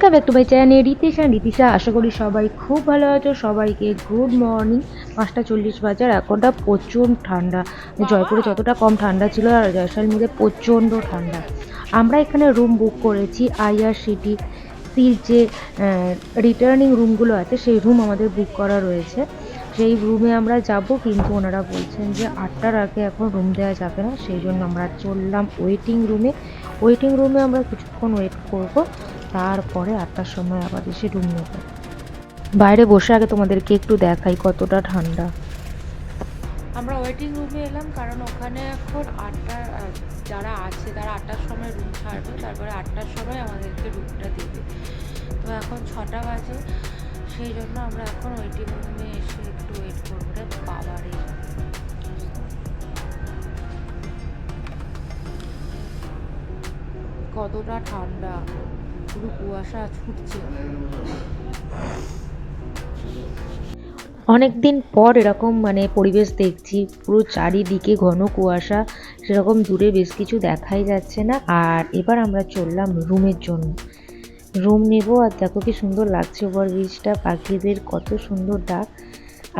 Welcome back to my channel Ritesha Nitisha আশা করি সবাই খুব ভালো আছো। সবাইকে গুড মর্নিং। পাঁচটা চল্লিশ বাজার এখনটা প্রচণ্ড ঠান্ডা। জয়পুরে যতটা কম ঠান্ডা ছিল আর জয়সলমীরে প্রচণ্ড ঠান্ডা। আমরা এখানে রুম বুক করেছি আইআরসিটি সির যে রিটার্নিং রুমগুলো আছে, সেই রুম আমাদের বুক করা রয়েছে। সেই রুমে আমরা যাব, কিন্তু ওনারা বলছেন যে আটটার আগে এখন রুম দেওয়া যাবে না। সেই জন্য আমরা চললাম ওয়েটিং রুমে ওয়েটিং রুমে আমরা কিছুক্ষণ ওয়েট করব। তারপরে আটটার সময় আবার এসে রুম নেব। বাইরে বসে আগে তোমাদেরকে একটু দেখাই কতটা ঠান্ডা। আমরা ওয়েটিং রুমে এলাম কারণ ওখানে এখন আটটা, যারা আছে তারা আটটার সময় রুম ছাড়বে, তারপরে আটটার সময় আমাদেরকে রুমটা দেবে। তো এখন ছটা বাজে, সেই জন্য আমরা এখন ওয়েটিং রুমে এসে একটু ওয়েট করব রে বাবারে। কতটা ঠান্ডা। পুরো কুয়াশা ছুটছে। অনেক দিন পর এরকম মানে পরিবেশ দেখছি, পুরো চারিদিকে ঘন কুয়াশা, সেরকম দূরে বেশ কিছু দেখাই যাচ্ছে না। আর এবার আমরা চললাম রুমের জন্য। রুম নেব আর দেখো কি সুন্দর লাগছে ওভার ব্রিজটা পাখিদের কত সুন্দর ডাক।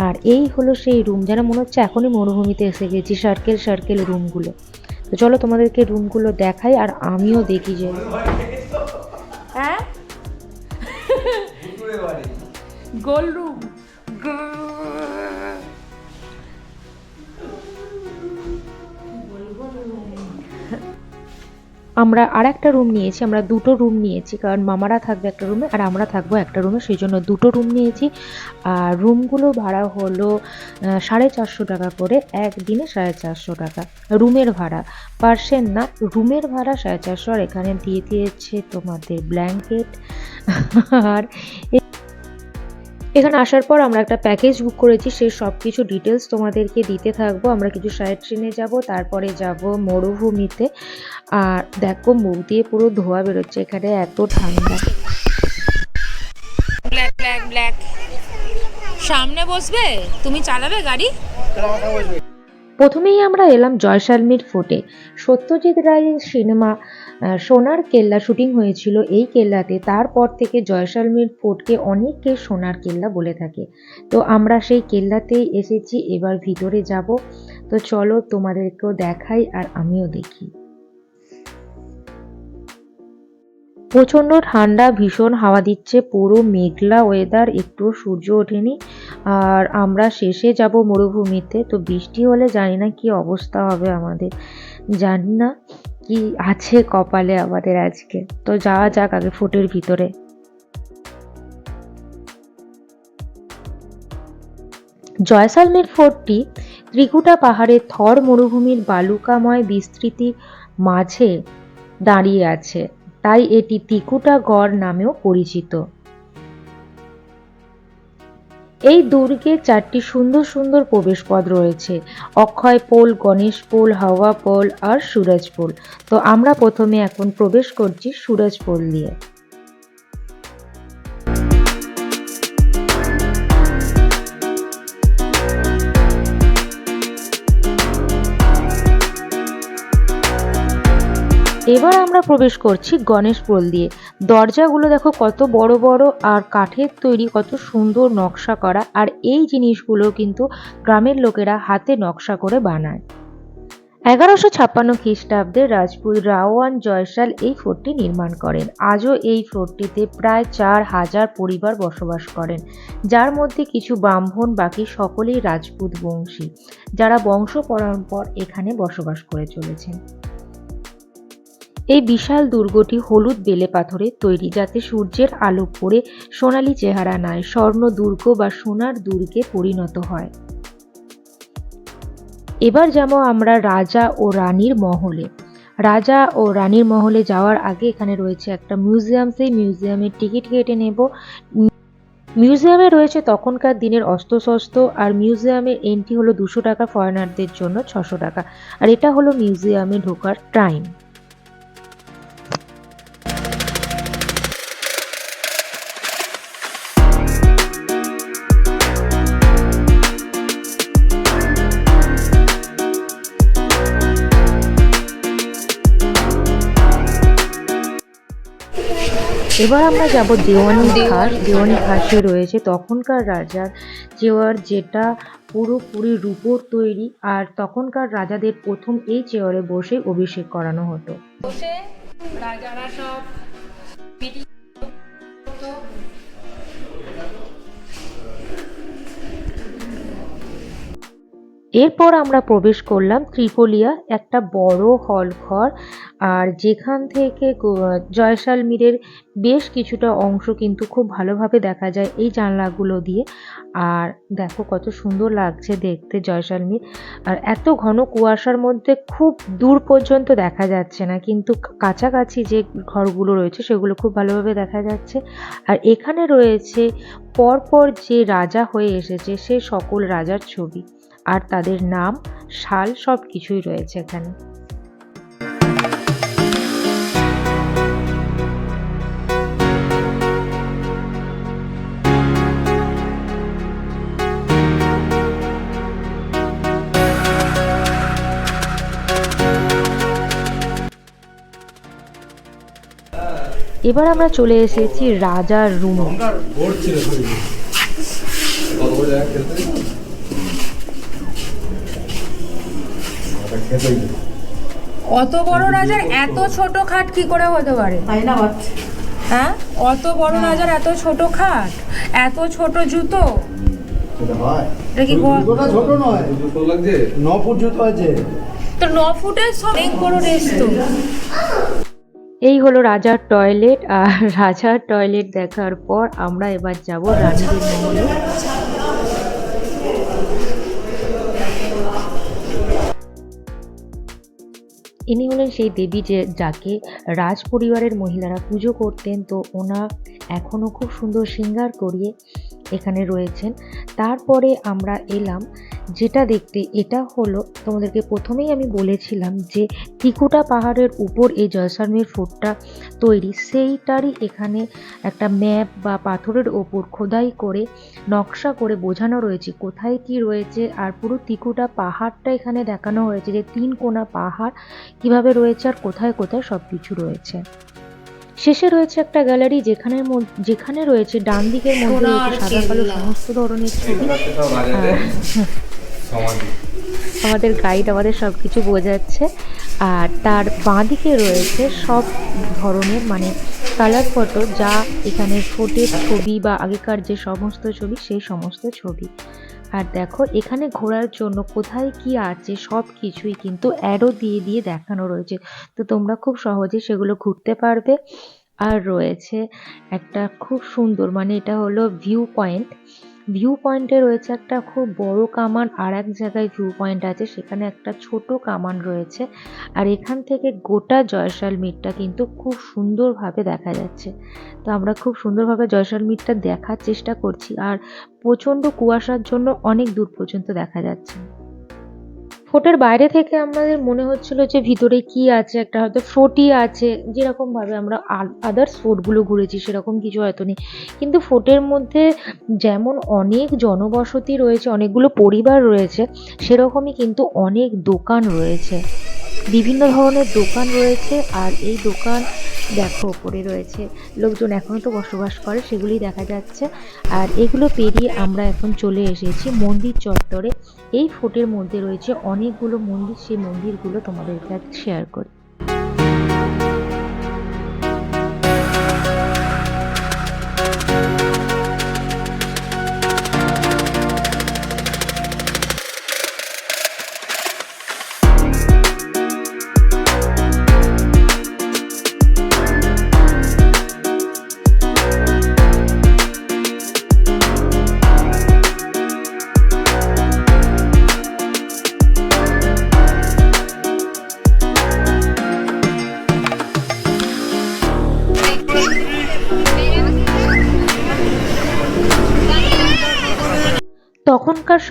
আর এই হলো সেই রুম যেন মনে হচ্ছে এখনই মরুভূমিতে এসে গেছি সার্কেল সার্কেল রুমগুলো তো চলো তোমাদেরকে রুমগুলো দেখাই আর আমিও দেখি যে রুম আমরা আর একটা রুম নিয়েছি, আমরা দুটো রুম নিয়েছি, কারণ মামারা থাকবে একটা রুমে আর আমরা থাকব একটা রুমে সেই জন্য দুটো রুম নিয়েছি। আর রুমগুলো ভাড়া হলো সাড়ে চারশো টাকা করে, একদিনে সাড়ে চারশো টাকা। রুমের ভাড়া পার্সেন না? রুমের ভাড়া সাড়ে চারশো, আর এখানে দিয়ে দিয়েছে তোমাদের ব্ল্যাঙ্কেট আর এখানে আসার পর আমরা একটা প্যাকেজ বুক করেছি সেই সব কিছু ডিটেলস তোমাদেরকে দিতে থাকব। আমরা কিছু সাইড ট্রেনে যাব তারপরে যাব মরুভূমিতে। আর দেখো মুখ দিয়ে পুরো ধোয়া বেরোচ্ছে এখানে এত ঠান্ডা। ব্ল্যাক ব্ল্যাক ব্ল্যাক সামনে বসবে? তুমি চালাবে গাড়ি? প্রথমেই আমরা এলাম জয়সালমীর ফোর্টে। সত্যজিৎ রায়ের সিনেমা সোনার কেল্লা শুটিং হয়েছিল এই কেল্লাতে। তারপর থেকে জয়সালমীর ফোর্টকে অনেকে সোনার কেল্লা বলে থাকে। তো আমরা সেই কেল্লাতেই এসেছি, এবার ভিতরে যাব। তো চলো তোমাদেরকেও দেখাই আর আমিও দেখি। প্রচণ্ড ঠান্ডা, ভীষণ হাওয়া দিচ্ছে, পুরো মেঘলা ওয়েদার একটু সূর্য ওঠেনি। আর আমরা শেষে যাব মরুভূমিতে। তো বৃষ্টি হলে জানি না কি অবস্থা হবে আমাদের, জানি না। কি আছে কপালে আমাদের আজকে? তো যাওয়া যাক আগে ফোটের ভিতরে। জয়সালমের ফোর্টটি ত্রিকুটা পাহাড়ের থর মরুভূমির বালুকাময় বিস্তৃতির মাঝে দাঁড়িয়ে আছে। তাই এটি ত্রিকুটা গড় নামেও পরিচিত। এই দুর্গে চারটি সুন্দর সুন্দর প্রবেশ পদ রয়েছে। অক্ষয় পোল, গণেশ পোল, হাওয়া পোল আর সুরজ পোল। তো আমরা প্রথমে এখন প্রবেশ করছি সুরজ পোল দিয়ে এবার আমরা প্রবেশ করছি গণেশ পোল দিয়ে। দরজাগুলো দেখো কত বড় বড় আর কাঠের তৈরি, কত সুন্দর নকশা করা। আর এই জিনিসগুলো কিন্তু গ্রামের লোকেরা হাতে নকশা করে বানায়। এগারোশো ছাপ্পান্ন খ্রিস্টাব্দে রাজপুত রাওয়ান জয়সাল এই ফোর্টটি নির্মাণ করেন। আজও এই ফোর্টটিতে প্রায় চার হাজার পরিবার বসবাস করেন, যার মধ্যে কিছু ব্রাহ্মণ, বাকি সকলেই রাজপুত বংশী, যারা বংশ পরম্পর এখানে বসবাস করে চলেছেন। এই বিশাল দুর্গটি হলুদ বেলে পাথরে তৈরি, যাতে সূর্যের আলো পড়ে সোনালি চেহারা নেয়, স্বর্ণ দুর্গ বা সোনার দুর্গে পরিণত হয়। এবার যাব আমরা রাজা ও রানীর মহলে। রাজা ও রানীর মহলে যাওয়ার আগে এখানে রয়েছে একটা মিউজিয়াম, সেই মিউজিয়ামের টিকিট কেটে নেব। মিউজিয়ামে রয়েছে তখনকার দিনের অস্ত্রশস্ত্র, আর মিউজিয়ামের এন্ট্রি হলো দুশো টাকা ফরেনারদের জন্য ছশো টাকা। আর এটা হলো মিউজিয়ামে ঢোকার টাইম এবার আমরা যাব দেওয়ানি ঘাট। দেওয়ানি ঘাটে রয়েছে তখনকার রাজার চেয়ার যেটা পুরোপুরি রূপোর তৈরি আর তখনকার রাজাদের প্রথম এই চেয়ারে বসে অভিষেক করানো হতো। রাজারা সব এরপর আমরা প্রবেশ করলাম ত্রিপলিয়া, একটা বড় হল ঘর, আর যেখান থেকে জয়সালমীরের বেশ কিছুটা অংশ কিন্তু খুব ভালোভাবে দেখা যায় এই জানলাগুলো দিয়ে। আর দেখো কত সুন্দর লাগছে দেখতে জয়সালমীর। আর এত ঘন কুয়াশার মধ্যে খুব দূর পর্যন্ত দেখা যাচ্ছে না, কিন্তু কাছাকাছি যে ঘরগুলো রয়েছে সেগুলো খুব ভালোভাবে দেখা যাচ্ছে। আর এখানে রয়েছে পরপর যে রাজা হয়ে এসেছে সে সকল রাজার ছবি। আর তাদের নাম সাল সব কিছুই রয়েছে এখানে। এবার আমরা চলে এসেছি রাজার রুমে বোর্ড ছিল শরীরে কত বড় জায়গা খেলতে খেতেই অত বড় রাজার এত ছোট খাট কি করে হতে পারে? তাই না হ্যাঁ? অত বড় রাজার এত ছোট খাট এত ছোট জুতো? এটা কি ছোট নয়। ন ফুট জুতো আছে। তো ন ফুটের সব অনেক বড় রেস্ট এই হলো রাজার টয়লেট আর রাজার টয়লেট দেখার পর আমরা এবার যাব রানীদের মহলে ইনি হলেন সেই দেবী যে, যাকে রাজ পরিবারের মহিলারা পুজো করতেন। তো ওনা এখনও খুব সুন্দর শৃঙ্গার করিয়ে এখানে রয়েছেন। তারপরে আমরা এলাম, যেটা দেখতে, এটা হলো, তোমাদেরকে প্রথমেই আমি বলেছিলাম যে টিকুটা পাহাড়ের উপর এই জয়সালমীর ফোর্টটা তৈরি, সেইটারই এখানে একটা ম্যাপ বা পাথরের ওপর খোদাই করে নকশা করে বোঝানো রয়েছে কোথায় কি রয়েছে আর পুরো টিকুটা পাহাড়টা এখানে দেখানো হয়েছে যে তিন কোনা পাহাড় কীভাবে রয়েছে আর কোথায় কোথায় সব কিছু রয়েছে। শেষে রয়েছে একটা গ্যালারি যেখানে যেখানে রয়েছে ডান দিকের মধ্যে রয়েছে সাদা কালো সমস্ত ধরনের ছবি। সব আমাদের গাইড আমাদের সব কিছু বোঝাচ্ছে। আর তার বাঁ দিকে রয়েছে সব ধরনের মানে কালার ফটো যা এখানে ফোটের ছবি বা আগেকার যে সমস্ত ছবি সেই সমস্ত ছবি। আর দেখো, এখানে ঘোরার জন্য কোথায় কি আছে সব কিছুই কিন্তু অ্যারো দিয়ে দিয়ে দেখানো রয়েছে। তো তোমরা খুব সহজে সেগুলো ঘুরতে পারবে। আর রয়েছে একটা খুব সুন্দর মানে এটা হলো ভিউ পয়েন্ট ভিউ পয়েন্টে রয়েছে একটা খুব বড় কামান, আর এক জায়গায় ভিউ পয়েন্ট আছে, সেখানে একটা ছোট কামান রয়েছে, আর এখান থেকে গোটা জয়সালমীরটা কিন্তু খুব সুন্দরভাবে দেখা যাচ্ছে। তো আমরা খুব সুন্দরভাবে জয়সালমীরটা দেখার চেষ্টা করছি, আর প্রচণ্ড কুয়াশার জন্য অনেক দূর পর্যন্ত দেখা যাচ্ছে। ফোর্টের বাইরে থেকে আমাদের মনে হচ্ছিল যে ভিতরে কি আছে, একটা হয়তো ফোর্টই আছে, যেরকমভাবে আমরা আদার্স ফোর্টগুলো ঘুরেছি সেরকম কিছু হয়তো নেই। কিন্তু ফোর্টের মধ্যে যেমন অনেক জনবসতি রয়েছে, অনেকগুলো পরিবার রয়েছে, সেরকমই কিন্তু অনেক দোকান রয়েছে। বিভিন্ন ধরনের দোকান রয়েছে আর এই দোকান দেখো ওপরে রয়েছে। লোকজন এখনও তো বসবাস করে, সেগুলি দেখা যাচ্ছে। আর এগুলো পেরিয়ে আমরা এখন চলে এসেছি মন্দির চত্বরে। এই ফোর্টের মধ্যে রয়েছে অনেকগুলো মন্দির, সেই মন্দিরগুলো তোমাদের কাছে শেয়ার করি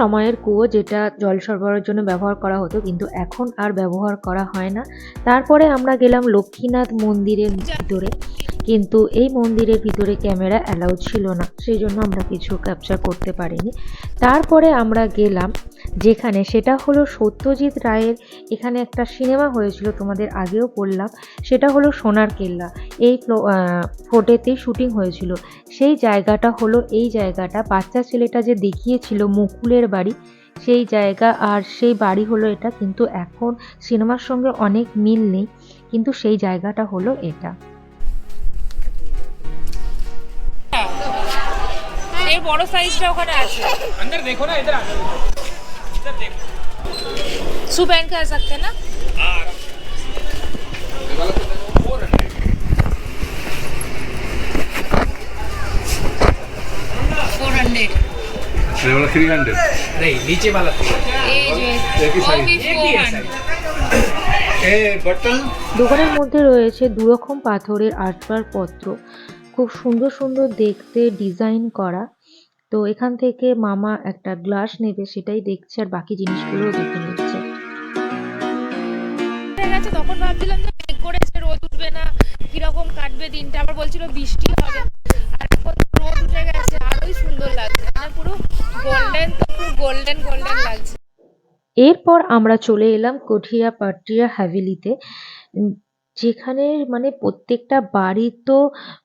সময়ের কুয়ো যেটা জল সরবরাহের জন্য ব্যবহার করা হতো, কিন্তু এখন আর ব্যবহার করা হয় না। তারপরে আমরা গেলাম লক্ষ্মীনাথ মন্দিরের ভিতরে। কিন্তু এই মন্দিরের ভিতরে ক্যামেরা অ্যালাউ ছিল না সেই জন্য আমরা কিছু ক্যাপচার করতে পারিনি। তারপরে আমরা গেলাম, যেখানে সেটা হলো সত্যজিৎ রায়ের এখানে একটা সিনেমা হয়েছিল, তোমাদের আগেও বললাম, সেটা হলো সোনার কেল্লা। এই ফোটেতেই শুটিং হয়েছিল। সেই জায়গাটা হলো, এই জায়গাটা বাচ্চা ছেলেটা যে দেখিয়েছিল মুকুলের বাড়ি, সেই জায়গা আর সেই বাড়ি হলো এটা, কিন্তু এখন সিনেমার সঙ্গে অনেক মিল নেই, কিন্তু সেই জায়গাটা হলো এটা। এই বড় সাইজটা ওখানে আছে अंदर देखो ना इधर आ इधर देखो शू पहन के आ सकते हैं ना फोर हंड्रेड ये वाला थ्री हंड्रेड नहीं नीचे वाला तो एक ही साइज एक ही है साइज ए बटन দোকানের মধ্যে রয়েছে দুরকম পাথরের আসবাবপত্র খুব সুন্দর সুন্দর দেখতে ডিজাইন করা তো এখান থেকে মামা একটা গ্লাস নেবে সেটাই দেখছে আর বাকি জিনিসগুলো দেখে নিচ্ছে। তখন ভাবছিলাম যে মেঘ করেছে রোদ উঠবে না কীরকম কাটবে দিনটা? আবার বলছিল বৃষ্টি হবে। আর এখন রোদ উঠে গেছে আরোই সুন্দর লাগছে। মানে পুরো গোল্ডেন তো পুরো গোল্ডেন গোল্ডেন লাগছে। এরপর আমরা চলে এলাম কঠিয়া পাটিয়া হাভেলিতে। উম, যেখানে মানে প্রত্যেকটা বাড়ি তো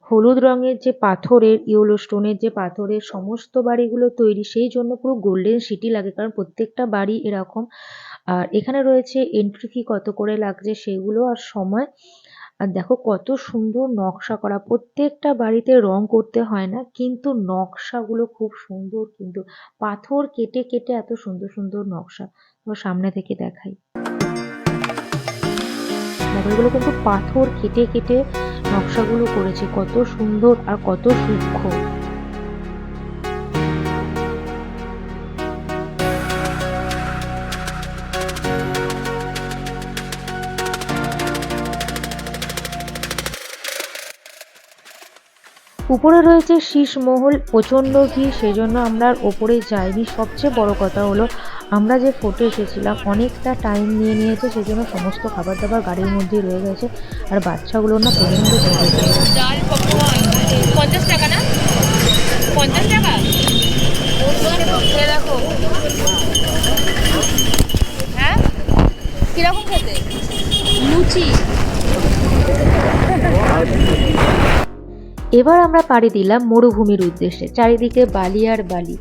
হলুদ রঙের যে পাথরের, ইয়েলো স্টোনের যে পাথরের সমস্ত বাড়িগুলো তৈরি, সেই জন্য পুরো গোল্ডেন সিটি লাগে। কারণ প্রত্যেকটা বাড়ি এরকম। আর এখানে রয়েছে এন্ট্রি ফি কত করে লাগছে সেগুলো আর সময়। আর দেখো কত সুন্দর নকশা করা। প্রত্যেকটা বাড়িতে রং করতে হয় না, কিন্তু নকশাগুলো খুব সুন্দর কিন্তু পাথর কেটে কেটে এত সুন্দর সুন্দর নকশা। সামনে থেকে দেখাই। দেখো এগুলো কিন্তু পাথর কেটে কেটে নকশাগুলো করেছে। কত সুন্দর আর কত সূক্ষ্ম। উপরে রয়েছে শীষমহল, প্রচণ্ড ভিড় সেই জন্য আমরা ওপরে যাইনি। সবচেয়ে বড় কথা হলো আমরা যে ফোটে এসেছিলাম, অনেকটা টাইম নিয়ে নিয়েছে সেই জন্য সমস্ত খাবার দাবার গাড়ির মধ্যেই রয়ে গেছে, আর বাচ্চাগুলো না প্রচণ্ড পঞ্চাশ টাকা না? পঞ্চাশ টাকা? দেখো হ্যাঁ? কীরকম খেতে? লুচি। এবার আমরা পাড়ি দিলাম মরুভূমির উদ্দেশ্যে, চারিদিকে বালি আর বালি।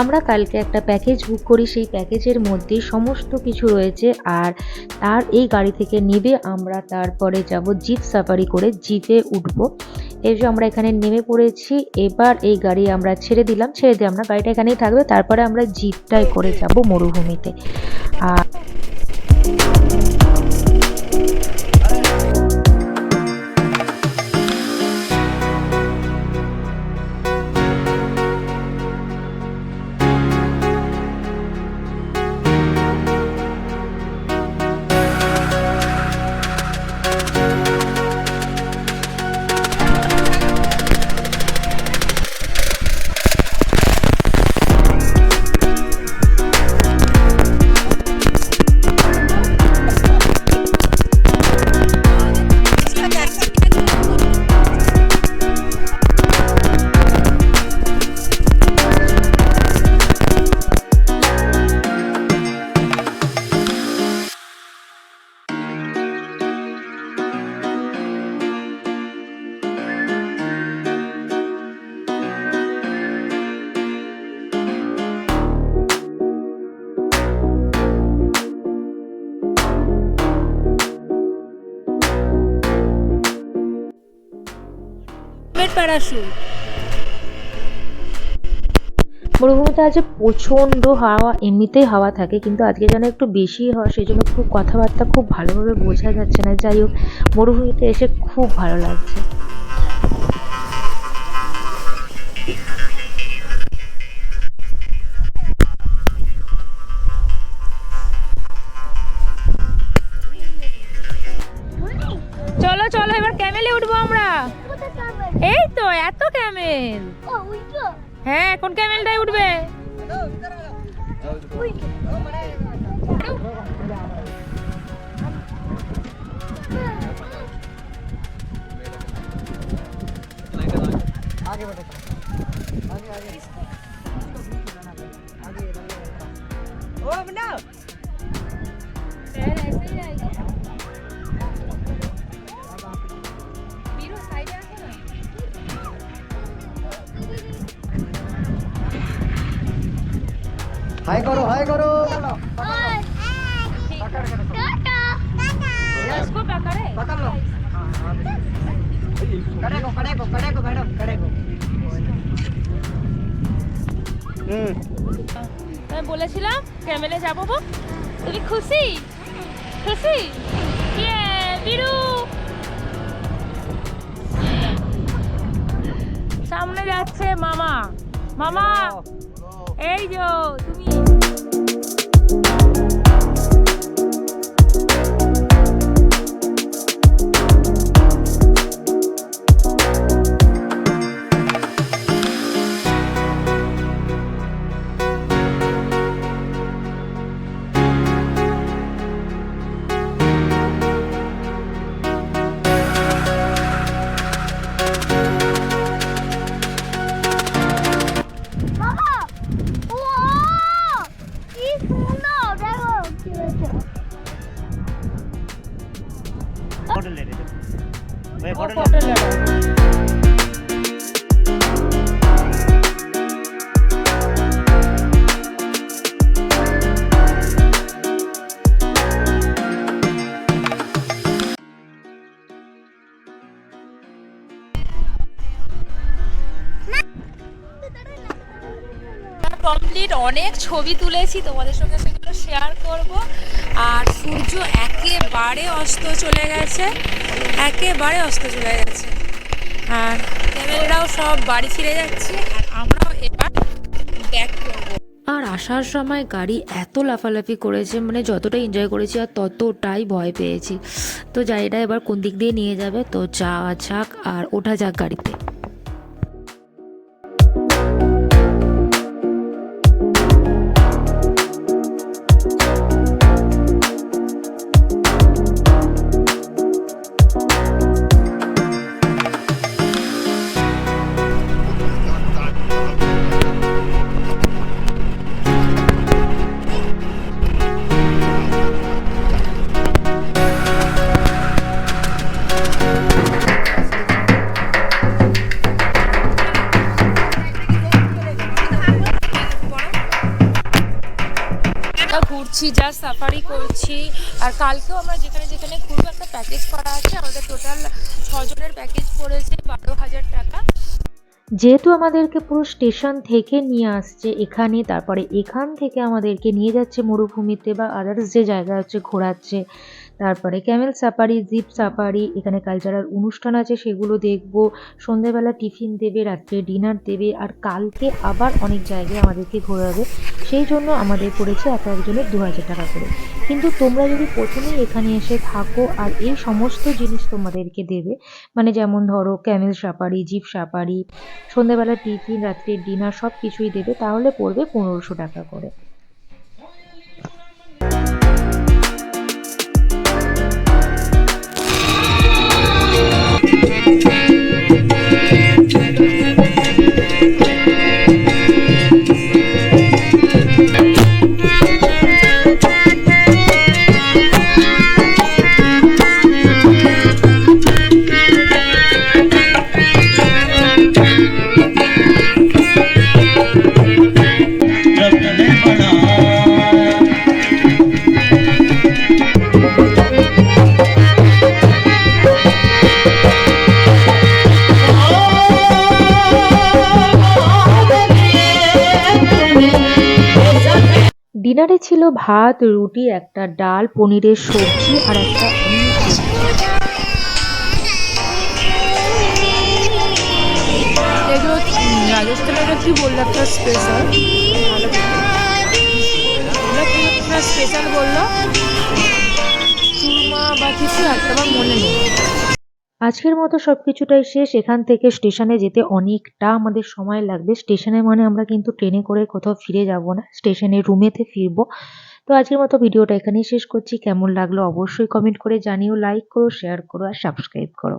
আমরা কালকে একটা প্যাকেজ বুক করি, সেই প্যাকেজের মধ্যে সমস্ত কিছু রয়েছে আর তার এই গাড়ি থেকে নেবে আমরা, তারপরে যাব জিপ সাফারি করে জিপে উঠবো। এই যে আমরা এখানে নেমে পড়েছি, এবার এই গাড়ি আমরা ছেড়ে দিলাম, ছেড়ে দিয়ে আমরা গাড়িটা এখানেই থাকবে, তারপরে আমরা জিপটাই করে যাব মরুভূমিতে। আর মরুভূমিতে আজ প্রচণ্ড হাওয়া, এমনিতেই হাওয়া থাকে, কিন্তু আজকে যেন একটু বেশি হওয়া সেই জন্য খুব কথাবার্তা খুব ভালোভাবে বোঝা যাচ্ছে না। যাই হোক, মরুভূমিতে এসে খুব ভালো লাগছে। চলো চলো, এবার ক্যামেলে উঠবো আমরা। এই তো, এত ক্যামেল। হ্যাঁ কোন ক্যামেলটাই উঠবে हाय करो हाय करो इसको पकड़े पकड़ হাই করো হাই করো। আমি বলেছিলাম ক্যামেলে যাব তুমি খুশি? খুশি? ইয়ে, বিরু। সামনে যাচ্ছে মামা। মামা এই যো তুলেছি তোমাদের সঙ্গে সেগুলো শেয়ার করব। আর সূর্য একেবারে অস্ত চলে গেছে, একেবারে অস্ত চলে গেছে। আর ক্যামেরাও সব বাড়ি ফিরে যাচ্ছে, আর আমরাও এবার ব্যাক করব। আর আসার সময় গাড়ি এত লাফালাফি করেছে মানে যতটা এনজয় করেছি আর ততটাই ভয় পেয়েছি। তো গাড়িটা এবার কোন দিক দিয়ে নিয়ে যাবে, তো যাওয়া যাক আর ওঠা যাক গাড়িতে। ঘুরছি সাফারি করছি। আর কালকেও আমরা যেখানে যেখানে খুব একটা প্যাকেজ করা আছে, আমাদের টোটাল ছজনের প্যাকেজ পড়েছে বারো হাজার টাকা। যেহেতু আমাদেরকে পুরো স্টেশন থেকে নিয়ে আসছে এখানে, তারপরে এখান থেকে আমাদেরকে নিয়ে যাচ্ছে মরুভূমিতে বা আদার্স যে জায়গা হচ্ছে ঘোরাচ্ছে তারপরে ক্যামেল সাফারি, জিপ সাফারি, এখানে কালচারাল অনুষ্ঠান আছে, সেগুলো দেখব। সন্ধেবেলা টিফিন দেবে, রাত্রে ডিনার দেবে, আর কালকে আবার অনেক জায়গায় আমাদেরকে ঘোরাবে। সেই জন্য আমাদের পড়েছে এক একজনের দু হাজার টাকা করে। কিন্তু তোমরা যদি প্রথমেই এখানে এসে থাকো, আর এই সমস্ত জিনিস তোমাদেরকে দেবে মানে যেমন ধরো ক্যামেল সাফারি, জিপ সাফারি সন্ধ্যাবেলা টিফিন, রাত্রে ডিনার সব কিছুই দেবে, তাহলে পড়বে পনেরোশো টাকা করে। ভাত, রুটি, একটা ডাল, পনিরের সবজি আর একটা রাজস্থানের কি বলল একটা স্পেশাল স্পেশাল বলল? চুরমা বা কিছু একটা আমার মনে নেই। আজকের মতো সব কিছুটাই শেষ। এখান থেকে স্টেশনে যেতে অনেকটা আমাদের সময় লাগবে। স্টেশনে মানে আমরা কিন্তু ট্রেনে করে কোথাও ফিরে যাব না। স্টেশনে রুমেতে ফিরবো। তো আজকের মতো ভিডিওটা এখানেই শেষ করছি। কেমন লাগল অবশ্যই কমেন্ট করে জানিও, লাইক করো, শেয়ার করো আর সাবস্ক্রাইব করো।